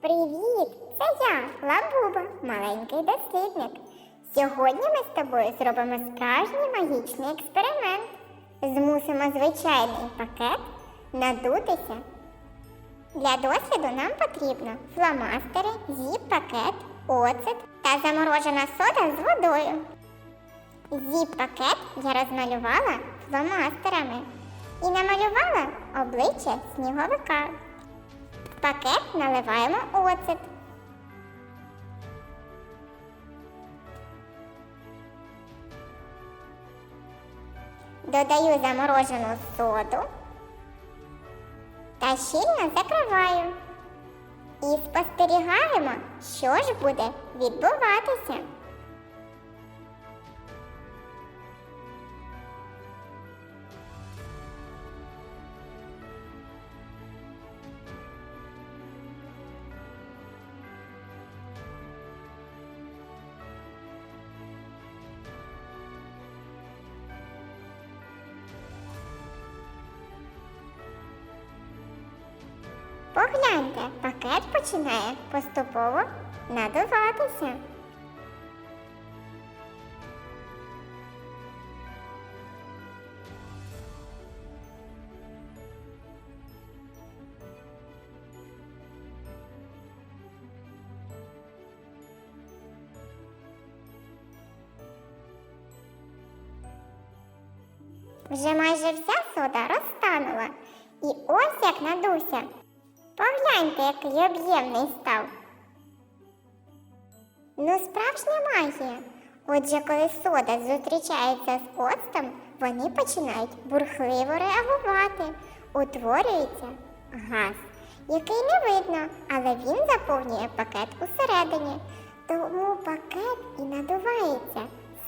Привіт! Це я, Лабуба, маленький дослідник. Сьогодні ми з тобою зробимо справжній магічний експеримент. Змусимо звичайний пакет надутися. Для досліду нам потрібно фломастери, зіп-пакет, оцет та заморожена сода з водою. Зіп-пакет я розмалювала фломастерами і намалювала обличчя сніговика. Пакет наливаємо оцет. Додаю заморожену соду та щільно закриваю. І спостерігаємо, що ж буде відбуватися. Погляньте, пакет починає поступово надуватися. Вже майже вся сода розтанула. І ось як надувся. Погляньте, який об'ємний став. Ну, справжня магія. Отже, коли сода зустрічається з оцтом, вони починають бурхливо реагувати. Утворюється газ, який не видно, але він заповнює пакет усередині. Тому пакет і надувається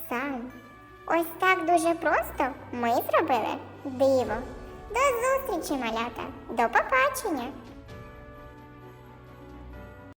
сам. Ось так дуже просто ми зробили диво. До зустрічі, малята! До побачення!